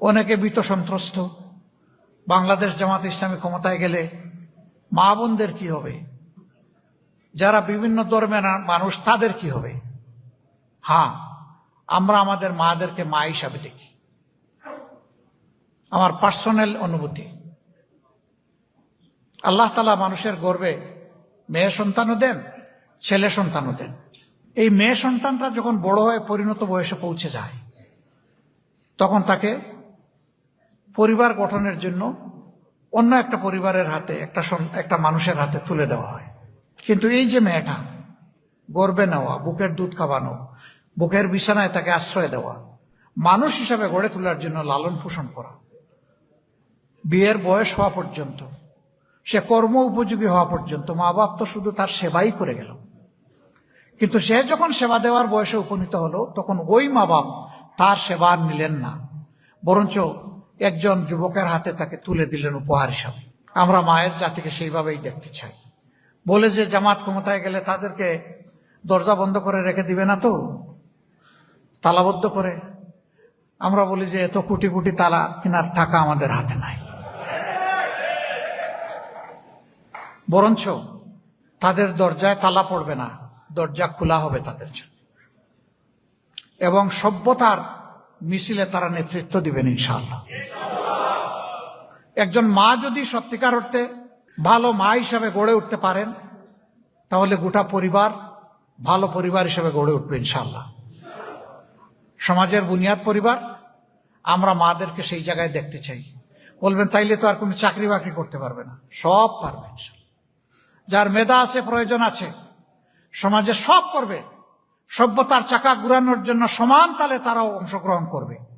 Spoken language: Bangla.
অনেকে ভীত সন্ত্রস্ত। বাংলাদেশ জামাত ইসলামী ক্ষমতায় গেলে মা বোনদের কি হবে? যারা বিভিন্ন ধর্মের মানুষ, তাদের কি হবে? হ্যাঁ আমরা আমাদের মাদেরকে মা হিসাবে দেখি। আমার পার্সোনাল অনুভূতি। আল্লাহ তালা মানুষের গর্বে মেয়ে সন্তানও দেন, ছেলে সন্তানও দেন। এই মেয়ে সন্তানটা যখন বড় হয়ে পরিণত বয়সে পৌঁছে যায়, তখন তাকে পরিবার গঠনের জন্য অন্য একটা পরিবারের হাতে, একটা একটা মানুষের হাতে তুলে দেওয়া হয়। কিন্তু এই যে মেয়েটা, গর্বে নেওয়া, বুকের দুধ খাওয়ানো, বুকের বিছানায় তাকে আশ্রয় দেওয়া, মানুষ হিসাবে গড়ে তোলার জন্য লালন পোষণ করা, বিয়ের বয়স হওয়া পর্যন্ত, সে কর্ম উপযোগী হওয়া পর্যন্ত মা বাপ তো শুধু তার সেবাই করে গেল। কিন্তু সে যখন সেবা দেওয়ার বয়সে উপনীত হলো, তখন ওই মা বাপ তার সেবা নিলেন না। বরঞ্চ একজন যুবকের হাতে তাকে তুলে দিলেন উপহার হিসাবে। আমরা মায়ের জাতিকে সেইভাবেই দেখতে চাই। বলে যে জামাত ক্ষমতায় গেলে তাদেরকে দরজা বন্ধ করে রেখে দিবে না তো? তালাবদ্ধ করে। আমরা বলি যে এত কোটি কোটি তালা কেনার টাকা আমাদের হাতে নাই। বরঞ্চ তাদের দরজায় তালা পড়বে না, দরজা খোলা হবে তাদের জন্য। এবং সভ্যতার মিছিলে তারা নেতৃত্ব দিবেন ইনশাআল্লাহ। একজন মা যদি সত্যিকার অর্থে ভালো মা হিসাবে গড়ে উঠতে পারেন, তাহলে গোটা পরিবার ভালো পরিবার হিসেবে গড়ে উঠবে ইনশাল্লাহ সমাজের বুনিয়াদ পরিবার, আমরা মাদেরকে সেই জায়গায় দেখতে চাই। বলবেন, তাইলে তো আর কোনো চাকরি বাকরি করতে পারবে না। সব পারবে যার মেধা আছে, প্রয়োজন আছে, সমাজে সব করবে। সভ্যতার চাকা ঘুরানোর জন্য সমান তালে তারাও অংশগ্রহণ করবে।